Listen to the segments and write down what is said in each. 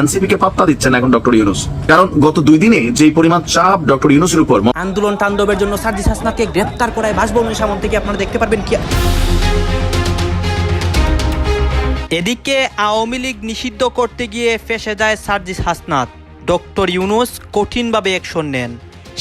NCP কে পাত্তা দিচ্ছেন এখন ডক্টর ইউনুস। কারণ গত দুই দিনে যে পরিমাণ চাপ ডক্টর ইউনুসের উপর আন্দোলন তাণ্ডবের জন্য সার্জিস হাসনাকে গ্রেপ্তার করায় বাসভবনের সামন থেকে আপনারা দেখতে পারবেন কি এদিকে আওয়ামী লীগ নিষিদ্ধ করতে গিয়ে ফেসে যায় সার্জিস হাসনাত। ডক্টর ইউনুস কঠিনভাবে অ্যাকশন নেন।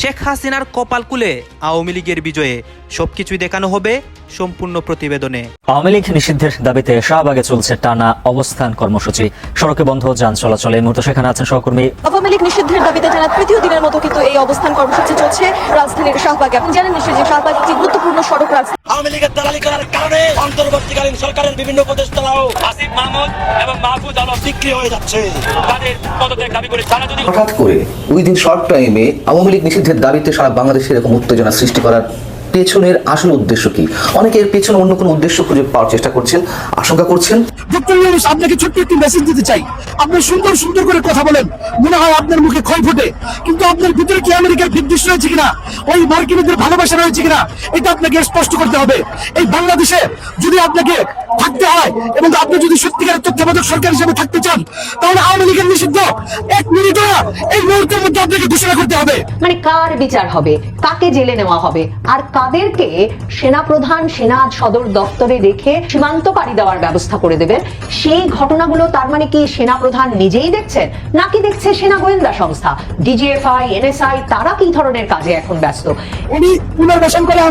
শেখ হাসিনার কপাল কুলে আওয়ামী লীগের বিজয়ে সবকিছুই দেখানো হবে সম্পূর্ণ প্রতিবেদনে। আওয়ামী লীগ নিষিদ্ধের দাবিতে শাহবাগে চলছে টানা অবস্থান কর্মসূচি। সড়কে বন্ধ যান চলাচল এই মুহূর্তে সেখানে আছেন সহকর্মী আওয়ামী লীগ নিষিদ্ধের দাবিতে টানা তৃতীয় দিনের মতো কিন্তু এই অবস্থান কর্মসূচি চলছে রাজধানীর শাহবাগে। আপনি জানেন নিশ্চয়ই যে শাহবাগ একটি গুরুত্বপূর্ণ সড়ক রাস্তা আওয়ামী লীগের দালালি করার কারণে অন্তর্বর্তীকালীন সরকারের বিভিন্ন উপদেষ্টারাও আসিফ মাহমুদ এবং মাহফুজ আলম বিক্রি হয়ে যাচ্ছে। তাদের পদত্যাগ দাবি করে তারা যদি হঠাৎ করে উইদিন শর্ট টাইমে আওয়ামী লীগ নিষিদ্ধের দাবিতে সারা বাংলাদেশে এরকম উত্তেজনা সৃষ্টি করার পেছনের আসল উদ্দেশ্য কি? অনেকে এর পেছনে অন্য কোনো উদ্দেশ্য খুঁজে পাওয়ার চেষ্টা করছেন আশঙ্কা করছেন? ডক্টর ইউনুস আপনাকে ছোট্ট একটি মেসেজ দিতে চাই। আপনি সুন্দর সুন্দর করে কথা বলেন। মনে হয় আপনার মুখে ক্ষয় ফোটে। কিন্তু আপনার ভিতরে কি আমেরিকার বিদ্বেষ রয়েছে কিনা? ওই মার্কিনীদের ভালোবাসা রয়েছে কিনা? এটা আপনাকে স্পষ্ট করতে হবে। এই বাংলাদেশে যদি আপনাকে থাকতে হয় এবং আপনি যদি সত্যিকারের তত্ত্বাবধায়ক সরকার হিসেবে থাকতে চান তাহলে আওয়ামী লীগের নিষিদ্ধ এক মিনিটও না, এই মুহূর্তের মধ্যে আপনাকে ঘোষণা করতে হবে। মানে কার বিচার হবে? কাকে জেলে নেওয়া হবে? আর কাদেরকে সেনাপ্রধান সেনা সদর দপ্তরে রেখে সীমান্ত পাড়ি দেওয়ার ব্যবস্থা করে দেবেন। সেই ঘটনাগুলো তার মানে কি সেনাপ্রধান নিজেই দেখছেন? নাকি দেখছে সেনা গোয়েন্দা সংস্থা? ডিজিএফআই এনএসআই তারা কি ধরনের কাজে এখন ব্যস্ত? উনি পুনর্বাসন করে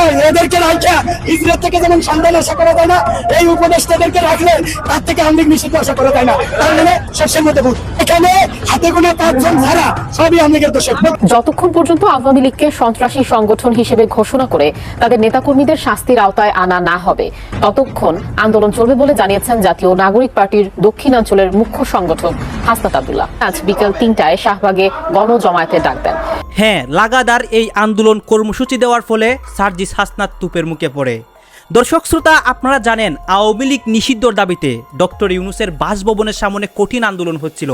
এই এদেরকে রাখা ইসরায়েল থেকে যেমন সন্ধান আশা করা যায় না এই উপদেষ্টাদেরকে রাখলে তার থেকে আমলিগ নিষিদ্ধ আশা করা যায় না। তার মানে শস্যের মধ্যে ভূত এখানে হাতে গোনা পাঁচজন ছাড়া সবই আমলিগের দোষে যতক্ষণ পর্যন্ত আওয়ামী লীগকে সন্ত্রাসী সংগঠন হিসেবে ঘোষণা করে তাদের নেতাকর্মীদের শাস্তির আওতায় আনা না হবে। ততক্ষণ আন্দোলন চলবে বলে জানিয়েছেন জাতীয় নাগরিক পার্টির দক্ষিণাঞ্চলের মুখ্য সংগঠক হাসনাত আবদুল্লাহ। আজ বিকেল তিনটায় শাহবাগে গণজমায়েতের ডাক দেন। হ্যাঁ লাগাতার এই আন্দোলন কর্মসূচি দেওয়ার ফলে সার্জিস হাসনাত তুপের মুখে পড়ে। দর্শক শ্রোতা, আপনারা জানেন, আওয়ামী লীগ নিষিদ্ধর দাবিতে ডক্টর ইউনুসের বাসভবনের সামনে কঠিন আন্দোলন হচ্ছিল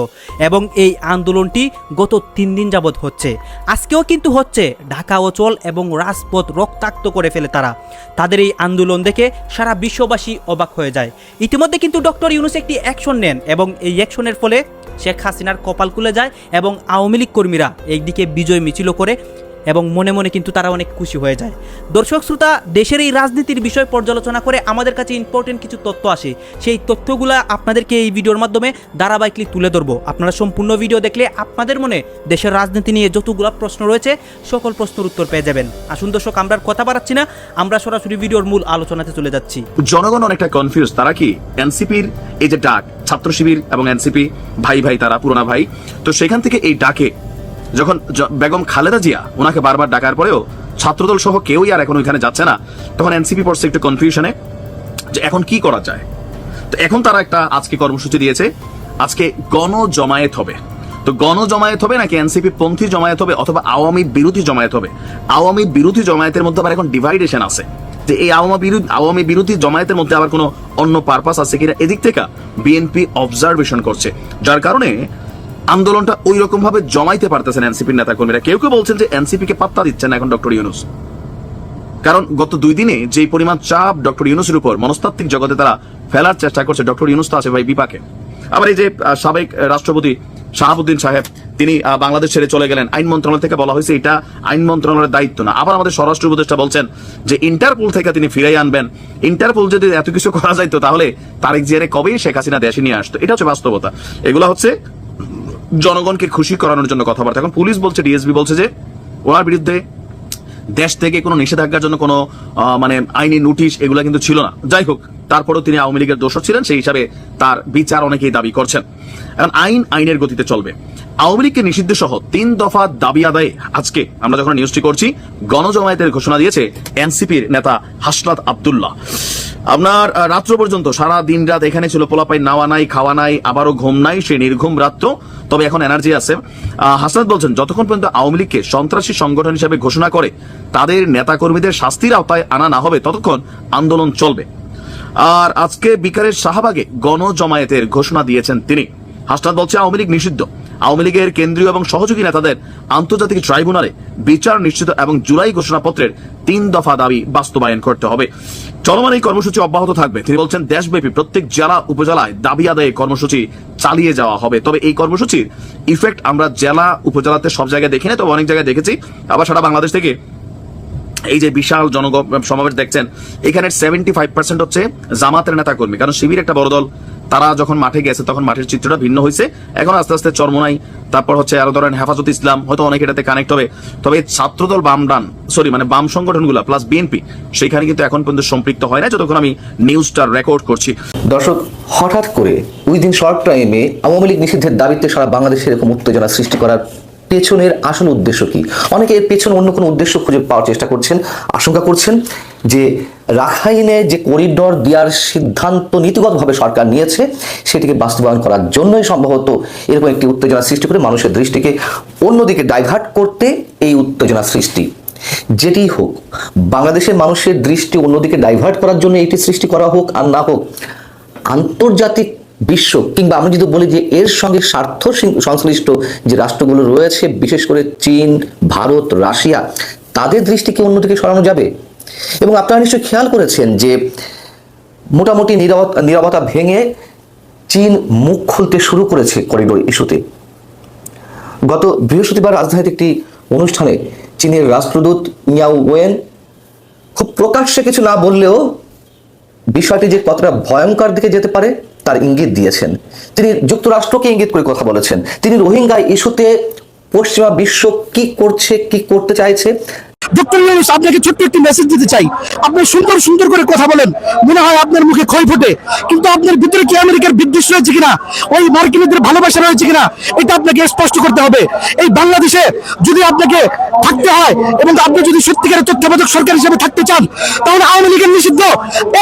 এবং এই আন্দোলনটি গত তিন দিন যাবৎ হচ্ছে। আজকেও কিন্তু হচ্ছে, ঢাকা অচল এবং রাজপথ রক্তাক্ত করে ফেলে তারা। তাদের এই আন্দোলন দেখে সারা বিশ্ববাসী অবাক হয়ে যায়। ইতিমধ্যে কিন্তু ডক্টর ইউনুস একটি অ্যাকশন নেন এবং এই অ্যাকশনের ফলে শেখ হাসিনার কপাল খুলে যায় এবং আওয়ামী লীগ কর্মীরা একদিকে বিজয় মিছিল করে এবং মনে মনে কিন্তু তারা অনেক খুশি হয়ে যায়। দর্শক, শ্রোতা, দেশের এই রাজনীতির বিষয় পর্যালোচনা করে আমাদের কাছে ইম্পর্টেন্ট কিছু তথ্য আসে। সেই তথ্যগুলা আপনাদেরকে এই ভিডিওর মাধ্যমে ধারাবাহিকলি তুলে ধরবো। আপনারা সম্পূর্ণ ভিডিও দেখলে আপনাদের মনে দেশের রাজনীতি নিয়ে যতগুলো প্রশ্ন রয়েছে, সকল প্রশ্নের উত্তর পেয়ে যাবেন। আসুন দর্শক, আমরা কথা বাড়াচ্ছি না, আমরা সরাসরি ভিডিওর মূল আলোচনাতে চলে যাচ্ছি। জনগণ অনেকটা কনফিউজ তারা কি? এনসিপির এই যে ডাক, ছাত্র শিবির এবং এনসিপি, ভাই ভাই তারা, পুরোনা ভাই, তো সেখান থেকে এই ডাকে যখন বেগম খালেদা জিয়া ওনাকে বারবার ডাকার পরেও ছাত্রদল সহ কেউই আর এখন ওইখানে যাচ্ছে না, তখন এনসিপি পড়ছে একটু কনফিউশনে যে এখন কি করা যায়। তো এখন তারা একটা আজকে কর্মসূচি দিয়েছে, আজকে গণ জমায়েত হবে। তো গণ জমায়েত হবে নাকি এনসিপি পন্থী জমায়েত হবে অথবা আওয়ামী বিরোধী জমায়েত হবে? আওয়ামী বিরোধী জমায়েতের মধ্যে আবার এখন ডিভাইডেশন আছে। যে এই আওয়ামী বিরোধী আওয়ামী বিরোধী জমায়েতের মধ্যে আবার কোনো অন্য পারপাস আছে কিনা? এদিক থেকে বিএনপি অবজারভেশন করছে। যার কারণে আন্দোলনটা ওই রকম ভাবে জমাইতে পারতেছেন এনসিপির নেতা কর্মীরা কেউ কেউ বলছেন যে এনসিপি কে পাত্তা দিচ্ছেন এখন ডক্টর ইউনুস। কারণ গত দুই দিনে যে পরিমাণ চাপ ডক্টর ইউনুসের উপর মনস্তাত্ত্বিক জগতে তারা ফেলার চেষ্টা করছে, ডক্টর ইউনুস তো আছে ভাই বিপাকে। আবার এই যে সাবেক রাষ্ট্রপতি শাহাবুদ্দিন সাহেব, তিনি বাংলাদেশ ছেড়ে চলে গেলেন। আইন মন্ত্রণালয় থেকে বলা হয়েছে এটা আইন মন্ত্রণালয়ের দায়িত্ব না। আবার আমাদের স্বরাষ্ট্র উপদেষ্টা বলছেন যে ইন্টারপোল থেকে তিনি ফিরাই আনবেন। ইন্টারপোল যদি এত কিছু করা যাইতো তাহলে তারেক জিয়ারে কবেই শেখ হাসিনা দেশে নিয়ে আসতো? এটা হচ্ছে বাস্তবতা। এগুলো হচ্ছে জনগণকে খুশি করানোর জন্য কথাবার্তা। এখন পুলিশ বলছে ডিএসবি বলছে যে ওনার বিরুদ্ধে দেশ থেকে কোনো নিষেধাজ্ঞার জন্য কোনো মানে আইনি নোটিশ এগুলো কিন্তু ছিল না। যাই হোক, তারপরেও তিনি আওয়ামী লীগের দোষর ছিলেন, সেই হিসাবে তার বিচার অনেকেই দাবি করছেন। এখন আইন আইনের গতিতে চলবে। আওয়ামী লীগকে নিষিদ্ধ সহ তিন দফা দাবি আদায়ে আজকে আমরা যখন নিউজটি করছি, গণজমায়েতের ঘোষণা দিয়েছে এনসিপির নেতা হাসনাত আব্দুল্লাহ। আপনার রাত্র পর্যন্ত, সারা দিন রাত এখানে ছিল পোলাপাই নাওয়া নাই, খাওয়া নাই, আবারও ঘুম নাই সে নির্ঘুম রাত্র, তবে এখন এনার্জি আছে। হাসনাত বলছেন, যতক্ষণ পর্যন্ত আওয়ামী লীগকে সন্ত্রাসী সংগঠন হিসেবে ঘোষণা করে, তাদের নেতাকর্মীদের শাস্তির আওতায় আনা না হবে, ততক্ষণ আন্দোলন চলবে। আর আজকে বিকারের শাহবাগে গণজমায়েতের ঘোষণা দিয়েছেন তিনি। হাসনাত বলছে, আওয়ামী লীগ নিষিদ্ধ। আওয়ামী লীগের কেন্দ্রীয় এবং সহযোগী নেতাদের আন্তর্জাতিক ট্রাইব্যুনালে বিচার নিশ্চিত এবং জুলাই ঘোষণাপত্রের তিন দফা দাবি বাস্তবায়ন করতে হবে। চলমান এই কর্মসূচি অব্যাহত থাকবে। তিনি বলছেন, দেশব্যাপী প্রত্যেক জেলা উপজেলায় দাবি আদায়ে কর্মসূচি চালিয়ে যাওয়া হবে। তবে এই কর্মসূচির ইফেক্ট আমরা জেলা উপজেলাতে সব জায়গায় দেখি না তবে অনেক জায়গায় দেখেছি। আবার সারা বাংলাদেশ থেকে এই যে বিশাল জনগ সমাবেশ দেখছেন, এখানে সেভেন্টি ফাইভ পার্সেন্ট হচ্ছে জামাতের নেতা কর্মী কারণ শিবির একটা বড় দল তারা যখন মাঠে গেছে, তখন মাঠের চিত্রটা ভিন্ন হয়েছে। এখন আস্তে আস্তে চরমোনাই, তারপর হচ্ছে আরও ধরেন হেফাজত ইসলাম, হয়তো অনেক এটাতে কানেক্ট হবে। তবে ছাত্রদল বাম ডান সরি মানে বাম সংগঠনগুলো প্লাস বিএনপি সেখানে কিন্তু এখন পর্যন্ত সম্পৃক্ত হয় না যতক্ষণ আমি নিউজটা রেকর্ড করছি। দর্শক, হঠাৎ করে উইদিন শর্ট টাইমে আওয়ামী লীগ নিষিদ্ধের দাবিতে সারা বাংলাদেশে এরকম উত্তেজনা সৃষ্টি করার পেছনের আসল উদ্দেশ্য কি? অনেকে এর পেছনে অন্য কোনো উদ্দেশ্য খুঁজে পাওয়ার চেষ্টা করছেন, আশঙ্কা করছেন যে রাখাইনে যে করিডর দেওয়ার সিদ্ধান্ত নীতিগতভাবে সরকার নিয়েছে, সেটিকে বাস্তবায়ন করার জন্যই সম্ভবত এরকম একটি উত্তেজনা সৃষ্টি করে মানুষের দৃষ্টিকে অন্যদিকে ডাইভার্ট করতে এই উত্তেজনা সৃষ্টি। যেটি হোক, বাংলাদেশের মানুষের দৃষ্টি অন্যদিকে ডাইভার্ট করার জন্য এটি সৃষ্টি করা হোক আর না হোক, আন্তর্জাতিক বিশ্ব কিংবা আমি যদি বলি যে এর সঙ্গে স্বার্থ সংশ্লিষ্ট যে রাষ্ট্রগুলো রয়েছে, বিশেষ করে চীন, ভারত, রাশিয়া, তাদের দৃষ্টিকে অন্যদিকে সরানো যাবে? এবং আপনারা নিশ্চয়ই খেয়াল করেছেন যে মোটামুটি নিরাপত্তা ভেঙে চীন মুখ খুলতে শুরু করেছে করিডোর ইস্যুতে। গত বৃহস্পতিবার রাজধানীতে একটি অনুষ্ঠানে চীনের রাষ্ট্রদূত মিয়াও ওয়েন খুব প্রকাশ্যে কিছু না বললেও বিষয়টি যে কতটা ভয়ঙ্কর দিকে যেতে পারে তার ইঙ্গিত দিয়েছেন। তিনি যুক্তরাষ্ট্রকে ইঙ্গিত করে কথা বলেছেন। তিনি রোহিঙ্গা ইস্যুতে পশ্চিমা বিশ্ব কি করছে, কি করতে চাইছে ডক্টর আপনাকে ছোট্ট একটি মেসেজ দিতে চাই। আপনি সুন্দর সুন্দর করে কথা বলেন। মনে হয় আপনার মুখে ক্ষয় ফোটে। কিন্তু আপনার ভিতরে কি আমেরিকার বিদ্বেষ রয়েছে কিনা? ওই মার্কিনীদের ভালোবাসা রয়েছে কিনা? এটা আপনাকে স্পষ্ট করতে হবে। এই বাংলাদেশে যদি আপনাকে থাকতে হয় এবং আপনি যদি সত্যিকারের তত্ত্বাবধায়ক সরকার হিসেবে থাকতে চান, তাহলে আওয়ামী লীগের নিষিদ্ধ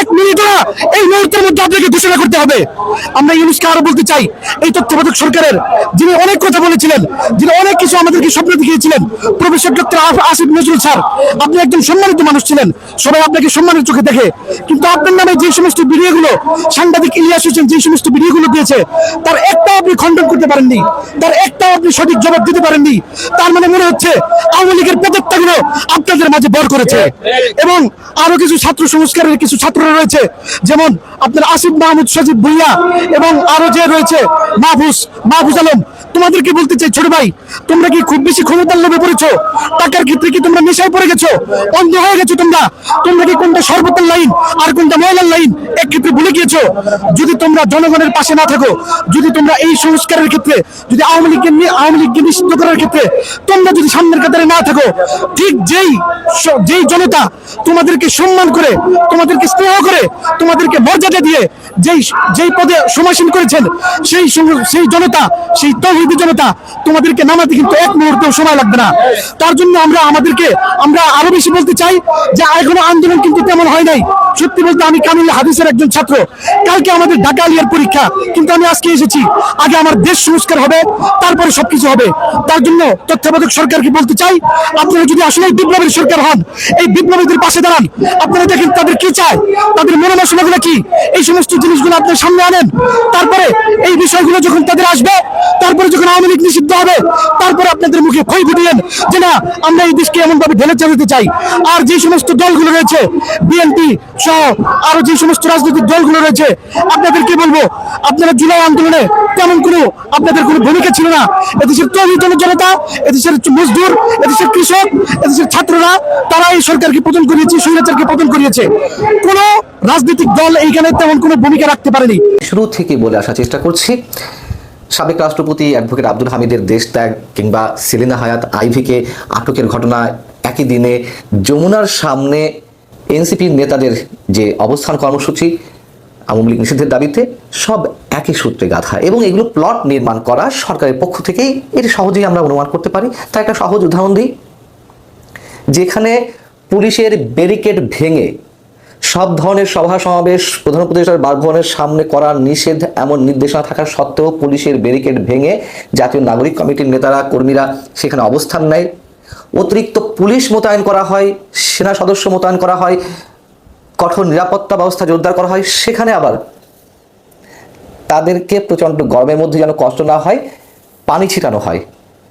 এক মিনিটও না এই মুহূর্তের মধ্যে আপনাকে ঘোষণা করতে হবে। আমরা ইউনুসকে আরও বলতে চাই, এই তত্ত্বাবধায়ক সরকারের যিনি অনেক কথা বলেছিলেন, যিনি অনেক কিছু আমাদেরকে স্বপ্ন দেখিয়েছিলেন, professor doctor Asif Nazrul sir আপনি একজন সম্মানিত মানুষ ছিলেন। সবাই আপনাকে সম্মানের চোখে দেখে। কিন্তু আপনার নামে যে সমস্ত ভিডিওগুলো, সাংবাদিক ইলিয়াস হোসেন যে সমস্ত ভিডিওগুলো দিয়েছে, তার একটাও আপনি খণ্ডন করতে পারেননি। তার একটাও আপনি সঠিক জবাব দিতে পারেননি। তার মানে মনে হচ্ছে আওয়ামী লীগের প্রত্যেকটাগুলো আপনাদের মাঝে বর করেছে। এবং আরও কিছু ছাত্র সংস্কারের কিছু ছাত্ররা রয়েছে, যেমন আপনার আসিফ মাহমুদ, সজীব ভুইয়া এবং আরও যে রয়েছে, মাহফুজ মাহফুজ আলম। তোমাদেরকে বলতে চাই, ছোট ভাই, তোমরা কি খুব বেশি ক্ষমতার লোভে পড়েছো? টাকার ক্ষেত্রে কি তোমরা নেশায় পড়ে গেছো? অন্ধ হয়ে গেছো তোমরা। তোমরা কি কোনটা সর্বতের লাইন আর কোনটা ময়লার লাইন? এক ক্ষেত্রে ভুলে গিয়েছো? যদি তোমরা জনগণের পাশে না থাকো, যদি তোমরা এই সংস্কারের ক্ষেত্রে, যদি আওয়ামী লীগকে আওয়ামী লীগকে নিষিদ্ধ করার ক্ষেত্রে, তোমরা যদি সামনের কাতারে না থাকো, ঠিক যেই যেই জনতা তোমাদেরকে সম্মান করে, তোমাদেরকে স্নেহ করে, তোমাদেরকে মর্যাদা দিয়ে যেই যেই পদে সমাসীন করেছেন, সেই সেই জনতা, সেই তহিদি জনতা তোমাদেরকে নামাতে কিন্তু এক মুহূর্তেও সময় লাগবে না। তার জন্য আমরা আমাদেরকে, আমরা আরও বেশি বলতে চাই যে এখনও আন্দোলন কিন্তু তেমন হয় নাই। সত্যি বলতে আমি কামিল হাদিসের একজন ছাত্র। কালকে আমাদের ঢাকা আলিয়ার পরীক্ষা, কিন্তু আমি আজকে এসেছি। আগে আমার দেশ সংস্কার হবে, তারপরে সবকিছু হবে। তার জন্য তত্ত্বাবধায়ক সরকারকে বলতে চাই, আপনারা যদি আসলে বিপ্লবের সরকার হন, এই বিপ্লবীদের পাশে দাঁড়ান, আপনারা দেখেন তাদের কি চায়, তাদের মনোবাসনাগুলো কি, এই সমস্ত জিনিসগুলো আপনার সামনে আনেন। তারপরে এই বিষয়গুলো যখন তাদের আসবে, তারপরে যখন আওয়ামী লীগ নিষিদ্ধ হবে, তারপরে আপনাদের মুখে ক্ষয় ফুটিয়েন যে না, আমরা এই দেশকে এমন ভাবে ঢেলে চালাতে চাই। আর যে সমস্ত দলগুলো রয়েছে, বিএনপি সহ আরও যে সমস্ত রাজনৈতিক দলগুলো রয়েছে, আপনাদের কি বলব? আপনারা জুলাই আন্দোলনে তেমন কোনো আপনাদের কোনো ভূমিকা ছিল না। এদেশের তৈরি জনতা, এদেশের মজদুর, এদেশের কৃষক, এদেশের ছাত্ররা, তারা এই সরকারকে পতন করিয়েছে, স্বৈরাচারকে পতন করিয়েছে। কোন রাজনৈতিক দল এইখানে তেমন কোনো ভূমিকা রাখতে পারেনি। শুরু থেকে বলে আসার চেষ্টা করছি, সাবেক রাষ্ট্রপতি অ্যাডভোকেট আব্দুল হামিদের দেশ ত্যাগ কিংবা সেলিনা হায়াত আইভিকে আটকের ঘটনা একই দিনে যমুনার সামনে এনসিপির নেতাদের যে অবস্থান কর্মসূচি, আওয়ামী লীগ নিষিদ্ধের দাবিতে সব একই সূত্রে গাঁথা এবং এগুলো প্লট নির্মাণ করা সরকারের পক্ষ থেকেই এটি সহজেই আমরা অনুমান করতে পারি। তার একটা সহজ উদাহরণ দিই। যেখানে পুলিশের ব্যারিকেড ভেঙে সব ধরনের সভা সমাবেশ, প্রধান উপদেষ্টার বাসভবনের সামনে করা নিষেধ এমন নির্দেশনা থাকা সত্ত্বেও পুলিশের ব্যারিকেড ভেঙে জাতীয় নাগরিক কমিটির নেতারা, কর্মীরা সেখানে অবস্থান নেয়। অতিরিক্ত পুলিশ মোতায়েন করা হয়, সেনা সদস্য মোতায়েন করা হয়, কঠোর নিরাপত্তা ব্যবস্থা জোরদার করা হয়, সেখানে আবার তাদেরকে প্রচণ্ড গরমের মধ্যে যেন কষ্ট না হয়, পানি ছিটানো হয়।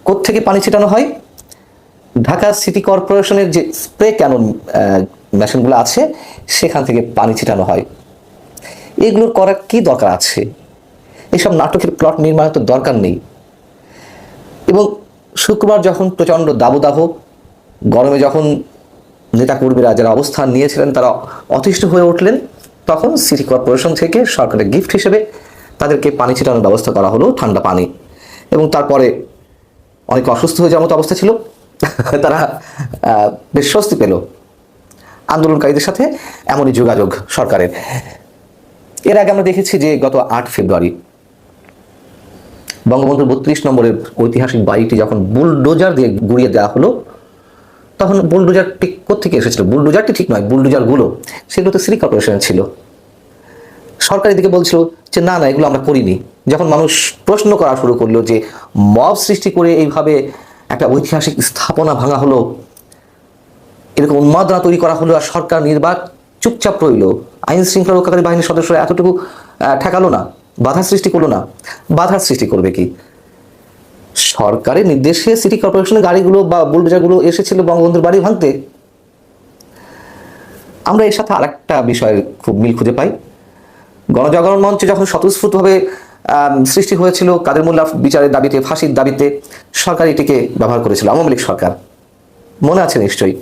কোত্থেকে পানি ছিটানো হয়? ঢাকা সিটি কর্পোরেশনের যে স্প্রে ক্যানন মেশিনগুলো আছে, সেখান থেকে পানি ছিটানো হয়। এগুলোর করার কি দরকার আছে? এসব নাটকের প্লট নির্মাণের তো দরকার নেই। এবং শুক্রবার যখন প্রচণ্ড দাবদাহ, গরমে যখন নেতাকর্মীরা যারা অবস্থান নিয়েছিলেন, তারা অতিষ্ঠ হয়ে উঠলেন, তখন সিটি কর্পোরেশন থেকে সরকারের গিফট হিসেবে তাদেরকে পানি ছিটানোর ব্যবস্থা করা হলো ঠান্ডা পানি। এবং তারপরে অনেক অসুস্থ হয়ে যাওয়ার মতো অবস্থা ছিল, তারা বেশ স্বস্তি পেল। আন্দোলনকারীদের সাথে এমনই যোগাযোগ সরকারের। এর আগে আমরা দেখেছি যে গত আট ফেব্রুয়ারি বঙ্গবন্ধুর বত্রিশ নম্বরের ঐতিহাসিক বাড়িটি যখন বুলডোজার দিয়ে গুড়িয়ে দেওয়া হলো, তখন বুলডোজারটি কোথেকে এসেছিল? বুলডোজারটি ঠিক নয়, বুলডোজারগুলো সেগুলো তো সিটি কর্পোরেশনের ছিল। সরকার দিকে বলছিল যে, না না, এগুলো আমরা করিনি। যখন মানুষ প্রশ্ন করা শুরু করল যে, মব সৃষ্টি করে এইভাবে একটা ঐতিহাসিক স্থাপনা ভাঙা হলো, এরকম উন্মাদনা তৈরি করা হলো আর সরকার নির্বাক চুপচাপ রইল আইন শৃঙ্খলা রক্ষাকারী বাহিনীর সদস্যরা এতটুকু ঠেকালো না। বাধা সৃষ্টি করল না। বাধার সৃষ্টি করবে কি? সরকারের নির্দেশে সিটি কর্পোরেশনের গাড়িগুলো বা বুলডোজারগুলো এসেছিল বঙ্গবন্ধুর বাড়ি ভাঙতে। আমরা এর সাথে আরেকটা বিষয়ের খুব মিল খুঁজে পাই। গণজাগরণ মঞ্চে যখন স্বতঃস্ফূর্তভাবে সৃষ্টি হয়েছিল কাদের মোল্লা বিচারের দাবিতে, ফাঁসির দাবিতে, সরকার এটিকে ব্যবহার করেছিল, আওয়ামী লীগ সরকার। মনে আছে নিশ্চয়ই,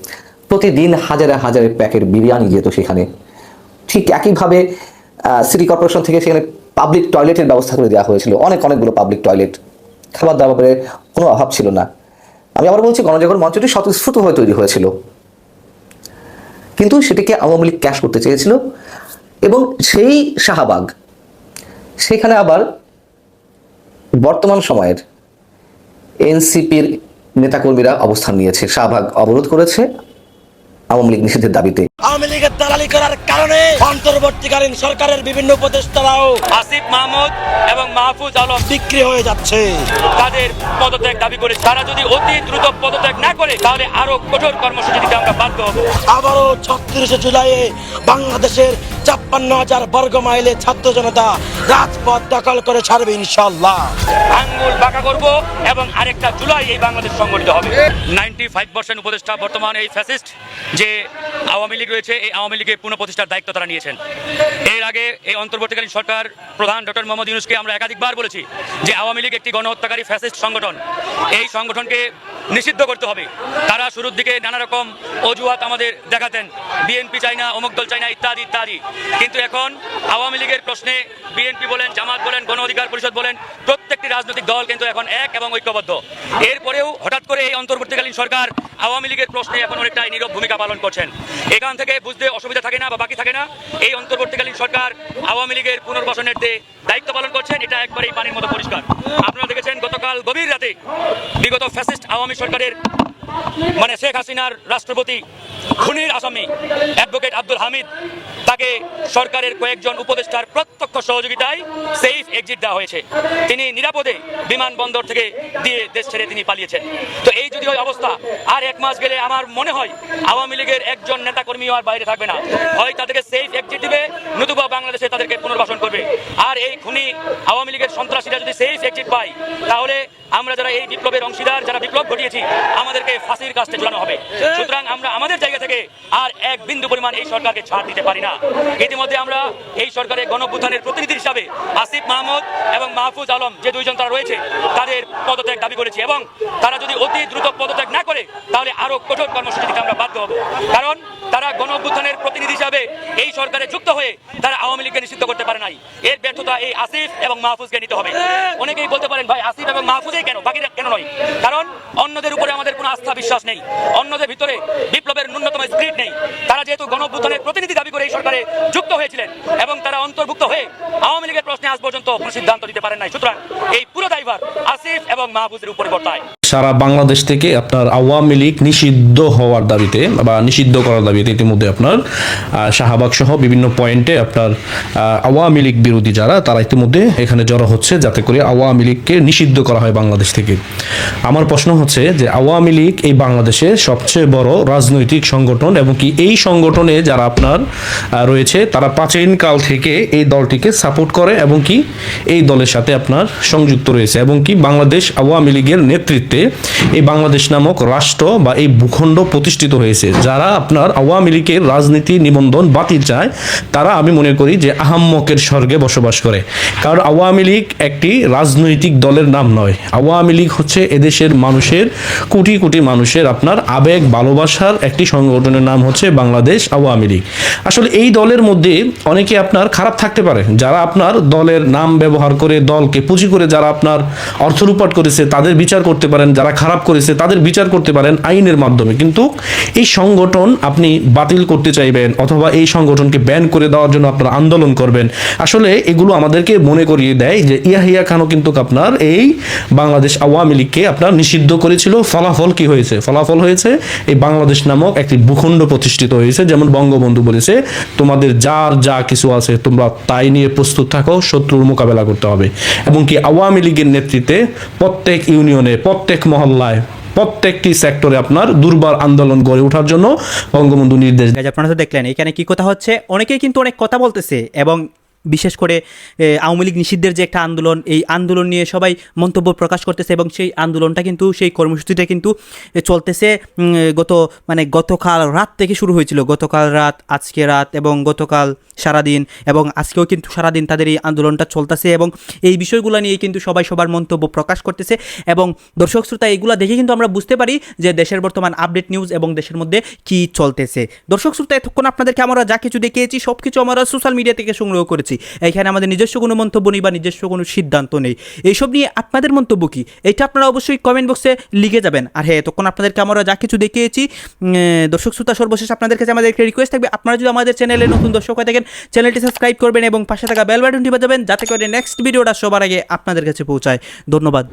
প্রতিদিন হাজারে হাজারে প্যাকেট বিরিয়ানি যেত সেখানে। ঠিক একইভাবে সিটি কর্পোরেশন থেকে সেখানে পাবলিক টয়লেটের ব্যবস্থা করে দেওয়া হয়েছিল। অনেক, অনেকগুলো পাবলিক টয়লেট খাবার দাবারের কোনো অভাব ছিল না। আমি আবার বলছি, গণজাগরণ মঞ্চটি স্বতঃস্ফূর্ত হয়ে তৈরি হয়েছিল। কিন্তু সেটিকে আওয়ামী লীগ ক্যাশ করতে চেয়েছিল এবং সেই শাহবাগ, সেখানে আবার বর্তমান সময়ের এনসিপির নেতাকর্মীরা অবস্থান নিয়েছে। শাহবাগ অবরোধ করেছে। আওয়ামী লীগ নিষেধের দাবিতে। আওয়ামী লীগের দালালি করার কারণে অন্তর্বর্তীকালীন সরকারের বিভিন্ন উপদেষ্টারাও আসিফ মাহমুদ এবং মাহফুজ আলম বিক্রি হয়ে যাচ্ছে। তাদের পদত্যাগ দাবি করে তারা যদি অতি দ্রুত পদত্যাগ না করে, তাহলে আরও কঠোর কর্মসূচি দিতে আমরা বাধ্য হব। আবারও ছত্রিশে জুলাইয়ে বাংলাদেশের ছাপ্পান্ন হাজার বর্গ মাইলে ছাত্র জনতা রাজপথ দখল করে ছাড়বে ইনশাল্লাহ আঙ্গুল বাঁকা করব এবং আরেকটা জুলাই এই বাংলাদেশ সংগঠিত হবে। নাইনটি ফাইভ পার্সেন্ট উপদেষ্টা বর্তমান এই ফ্যাসিস্ট। যে আওয়ামী লীগ রয়েছে, এই আওয়ামী লীগের পুনঃপ্রতিষ্ঠার দায়িত্ব তারা নিয়েছেন। এর আগে এই অন্তর্বর্তীকালীন সরকার প্রধান ডক্টর মোহাম্মদ ইউনুসকে আমরা একাধিকবার বলেছি যে আওয়ামী লীগ একটি গণহত্যাকারী ফ্যাসিস্ট সংগঠন। এই সংগঠনকে নিষিদ্ধ করতে হবে। তারা শুরুর দিকে নানা রকম অজুহাত আমাদের দেখাতেন। বিএনপি চাই না, অমুক দল চাই না, ইত্যাদি ইত্যাদি। কিন্তু এখন আওয়ামী লীগের প্রশ্নে বিএনপি বলেন, জামাত বলেন, গণ অধিকার পরিষদ বলেন, প্রত্যেকটি রাজনৈতিক দল কিন্তু এখন এক এবং ঐক্যবদ্ধ। এরপরেও হঠাৎ করে এই অন্তর্বর্তীকালীন সরকার আওয়ামী লীগের প্রশ্নে এখন অনেকটাই নীরব ভূমিকা পালন করছেন। এখান থেকে বুঝতে অসুবিধা থাকে না বা বাকি থাকে না। এই অন্তর্বর্তীকালীন সরকার আওয়ামী লীগের পুনর্বাসনের দায়িত্ব পালন করছেন, এটা একবারেই পানির মতো পরিষ্কার। আপনারা দেখেছেন গতকাল গভীর রাতে বিগত ফ্যাসিস্ট আওয়ামী সরকারের মানে শেখ হাসিনার রাষ্ট্রপতি খুনির আসামি অ্যাডভোকেট আব্দুল হামিদ, তাকে সরকারের কয়েকজন উপদেষ্টার প্রত্যক্ষ সহযোগিতায় সেফ এক্সিট দেওয়া হয়েছে। তিনি নিরাপদে বিমানবন্দর থেকে দিয়ে দেশ ছেড়ে তিনি পালিয়েছেন। তো এই যদি হয় অবস্থা, আর এক মাস গেলে আমার মনে হয় আওয়ামী লীগের একজন নেতাকর্মী আর বাইরে থাকবে না। হয় তাদেরকে সেফ এক্সিট দিবে, নতুবা বাংলাদেশে তাদেরকে পুনর্বাসন করবে। আর এই খুনি আওয়ামী লীগের সন্ত্রাসীরা যদি সেফ এক্সিট পায়, তাহলে আমরা যারা এই বিপ্লবের অংশীদার, যারা বিপ্লব ঘটিয়েছি, আমাদেরকে ফাঁসির কাছে ঝুলানো হবে। সুতরাং আমরা আমাদের জায়গা থেকে আর এক বিন্দু পরিমাণ এই সরকারকে ছাড় দিতে পারি না। ইতিমধ্যে আমরা এই সরকারের গণভ্যুত্থানের প্রতিনিধি হিসাবে আসিফ মাহমুদ এবং মাহফুজ আলম যে দুইজন তারা রয়েছে, তাদের পদত্যাগ দাবি করেছি এবং তারা যদি অতি দ্রুত পদত্যাগ না করে, তাহলে আরও কঠোর কর্মসূচি দিতে আমরা বাধ্য হব। কারণ তারা গণঅভ্যুত্থানের প্রতিনিধি হিসাবে এই সরকারে যুক্ত হয়ে তারা আওয়ামী লীগকে নিষিদ্ধ করতে পারে নাই। এর ব্যর্থতা এই আসিফ এবং মাহফুজকে নিতে হবে। অনেকেই বলতে পারেন, ভাই, আসিফ এবং মাহফুজেই কেন? বাকিরা কেন নয়? কারণ অন্যদের উপরে আমাদের কোনো আস্থা, বিশ্বাস নেই। অন্যদের ভিতরে বিপ্লবের ন্যূনতম স্পিরিট নেই। তারা যেহেতু গণঅভ্যুত্থানের প্রতিনিধি দাবি করে এই সরকারে যুক্ত হয়েছিলেন এবং তারা অন্তর্ভুক্ত হয়ে আওয়ামী লীগের প্রশ্নে আজ পর্যন্ত কোনো সিদ্ধান্ত দিতে পারেন নাই। সুতরাং এই পুরো দায়ভার আসিফ এবং মাহফুজের উপরে বর্তায়। সারা বাংলাদেশ থেকে আপনার আওয়ামী লীগ নিষিদ্ধ হওয়ার দাবিতে বা নিষিদ্ধ করার দাবিতে ইতিমধ্যে আপনার শাহবাগ সহ বিভিন্ন পয়েন্টে আপনার আওয়ামী লীগ বিরোধী যারা, তারা ইতিমধ্যে এখানে জড়ো হচ্ছে যাতে করে আওয়ামী লীগকে নিষিদ্ধ করা হয় বাংলাদেশ থেকে। আমার প্রশ্ন হচ্ছে যে আওয়ামী লীগ এই বাংলাদেশের সবচেয়ে বড় রাজনৈতিক সংগঠন এবং কি এই সংগঠনে যারা আপনার রয়েছে, তারা প্রাচীন কাল থেকে এই দলটিকে সাপোর্ট করে এবং কি এই দলের সাথে আপনার সংযুক্ত রয়েছে এবং কি বাংলাদেশ আওয়ামী লীগের নেতৃত্বে এই বাংলাদেশ নামক রাষ্ট্র বা এই ভূখণ্ড প্রতিষ্ঠিত হয়েছে। যারা আপনার আওয়ামী লীগের রাজনীতি নিবন্ধন বাতিল চায়, তারা আমি মনে করি যে আহাম্মকের স্বর্গে বসবাস করে। কারণ আওয়ামী লীগ একটি রাজনৈতিক দলের নাম নয়। আওয়ামী লীগ হচ্ছে এদেশের মানুষের, কোটি কোটি মানুষের আপনার আবেগ, ভালোবাসার একটি সংগঠনের নাম হচ্ছে বাংলাদেশ আওয়ামী লীগ। আসলে এই দলের মধ্যে অনেকে আপনার খারাপ থাকতে পারে। যারা আপনার দলের নাম ব্যবহার করে, দলকে পুঁজি করে যারা আপনার অর্থ লুপাট করেছে, তাদের বিচার করতে পারেন। যারা খারাপ করেছে, তাদের বিচার করতে পারেন আইনের মাধ্যমে। কিন্তু এই সংগঠন আপনি বাতিল করতে চাইবেন অথবা এই সংগঠনকে ব্যান করে দেওয়ার জন্য আপনারা আন্দোলন করবেন। আসলে এগুলো আমাদেরকে মনে করিয়ে দেয় যে ইয়াহিয়া খানও কিন্তু আপনার এই বাংলাদেশ আওয়ামী লীগকে আপনার নিষিদ্ধ করেছিল। ফলাফল কি হয়েছে? ফলাফল হয়েছে এই বাংলাদেশ নামক একটি ভূখণ্ড প্রতিষ্ঠিত হয়েছে, যেমন বঙ্গবন্ধু বলেছে, তোমাদের যার যা কিছু আছে, তোমরা তাই নিয়ে প্রস্তুত থাকো, শত্রুর মোকাবেলা করতে হবে। এবং কি আওয়ামী লীগের নেতৃত্বে প্রত্যেক ইউনিয়নে, প্রত্যেক মহল্লায়, প্রত্যেকটি সেক্টরে আপনার দুর্বার আন্দোলন গড়ে ওঠার জন্য বঙ্গবন্ধু নির্দেশ আপনারা তো দেখলেন, এখানে কি কথা হচ্ছে? অনেকেই কিন্তু অনেক কথা বলতেছে এবং বিশেষ করে আওয়ামী লীগ নিষিদ্ধের যে একটা আন্দোলন, এই আন্দোলন নিয়ে সবাই মন্তব্য প্রকাশ করতেছে এবং সেই আন্দোলনটা কিন্তু, সেই কর্মসূচিটা কিন্তু চলতেছে গত মানে গতকাল রাত থেকে শুরু হয়েছিল। গতকাল রাত, আজকে রাত এবং গতকাল সারাদিন এবং আজকেও কিন্তু সারাদিন তাদের এই আন্দোলনটা চলতেছে এবং এই বিষয়গুলো নিয়ে কিন্তু সবাই সবার মন্তব্য প্রকাশ করতেছে এবং দর্শক শ্রোতা, এগুলো দেখে কিন্তু আমরা বুঝতে পারি যে দেশের বর্তমান আপডেট নিউজ এবং দেশের মধ্যে কি চলতেছে। দর্শক শ্রোতা, এতক্ষণ আপনাদেরকে আমরা যা কিছু দেখিয়েছি সব কিছু আমরা সোশ্যাল মিডিয়া থেকে সংগ্রহ করেছি। এখানে আমাদের নিজস্ব কোনো মন্তব্য নেই বা নিজস্ব কোনো সিদ্ধান্ত নেই। এইসব নিয়ে আপনাদের মন্তব্য কী? এটা আপনারা অবশ্যই কমেন্ট বক্সে লিখে যাবেন। আর হ্যাঁ তখন আপনাদেরকে আমরা যা কিছু দেখিয়েছি দর্শক শ্রোতা সর্বশেষ আপনাদের কাছে আমাদের একটা রিকোয়েস্ট থাকবে। আপনারা যদি আমাদের চ্যানেলে নতুন দর্শক হয়ে থাকেন চ্যানেলটি সাবস্ক্রাইব করবেন এবং পাশে থাকা বেল বাটনটি বাজাবেন, যাতে করে নেক্সট ভিডিওটা সবার আগে আপনাদের কাছে পৌঁছায়। ধন্যবাদ।